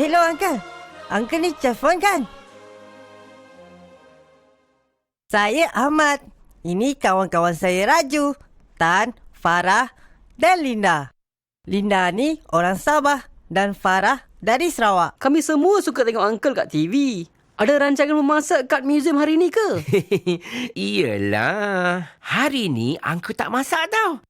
Hello, Uncle. Uncle ni telefon kan? Saya Ahmad. Ini kawan-kawan saya Raju, Tan, Farah dan Linda. Linda ni orang Sabah dan Farah dari Sarawak. Kami semua suka tengok Uncle kat TV. Ada rancangan memasak kat museum hari ni ke? Iyalah. Hari ni Uncle tak masak tau.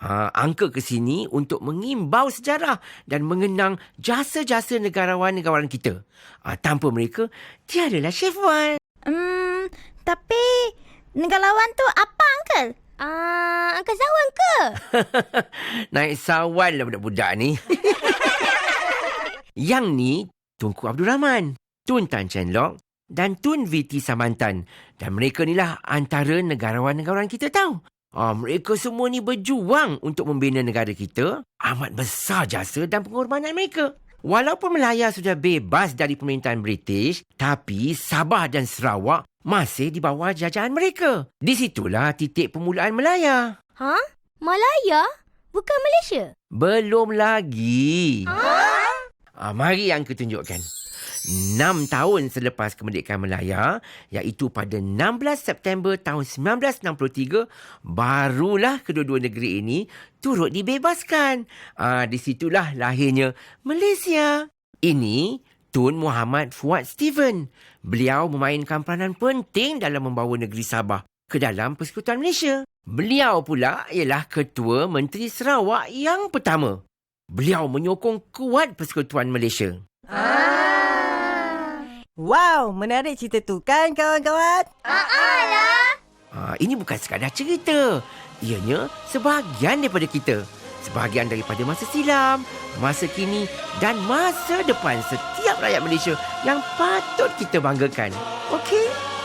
Ha, Uncle ke sini untuk mengimbau sejarah dan mengenang jasa-jasa negarawan-negarawan kita. Ha, tanpa mereka, tiadalah Chef Wan. Hmm, tapi negarawan tu apa, Uncle? Ah, uh, Uncle Zawan ke? Naik sawan lah budak-budak ni. Yang ni, Tunku Abdul Rahman, Tun Tan Chen Lok dan Tun VT Samantan. Dan mereka ni lah antara negarawan-negarawan kita tahu. Ah, mereka semua ni berjuang untuk membina negara kita. Amat besar jasa dan pengorbanan mereka. Walaupun Melaya sudah bebas dari pemerintahan British, tapi Sabah dan Sarawak masih di bawah jajahan mereka. Di situlah titik permulaan Melaya. Ha? Malaya? Bukan Malaysia? Belum lagi. Ah, mari yang ketunjukkan. Enam tahun selepas kemerdekaan Melaya, iaitu pada 16 September tahun 1963, barulah kedua-dua negeri ini turut dibebaskan. Ah, di situlah lahirnya Malaysia. Ini Tun Muhammad Fuad Steven. Beliau memainkan peranan penting dalam membawa negeri Sabah ke dalam Persekutuan Malaysia. Beliau pula ialah Ketua Menteri Sarawak yang pertama. Beliau menyokong kuat Persekutuan Malaysia. Wow, menarik cerita tu kan kawan-kawan? Ha, ini bukan sekadar cerita. Ianya sebahagian daripada kita. Sebahagian daripada masa silam, masa kini dan masa depan setiap rakyat Malaysia yang patut kita banggakan. Okey?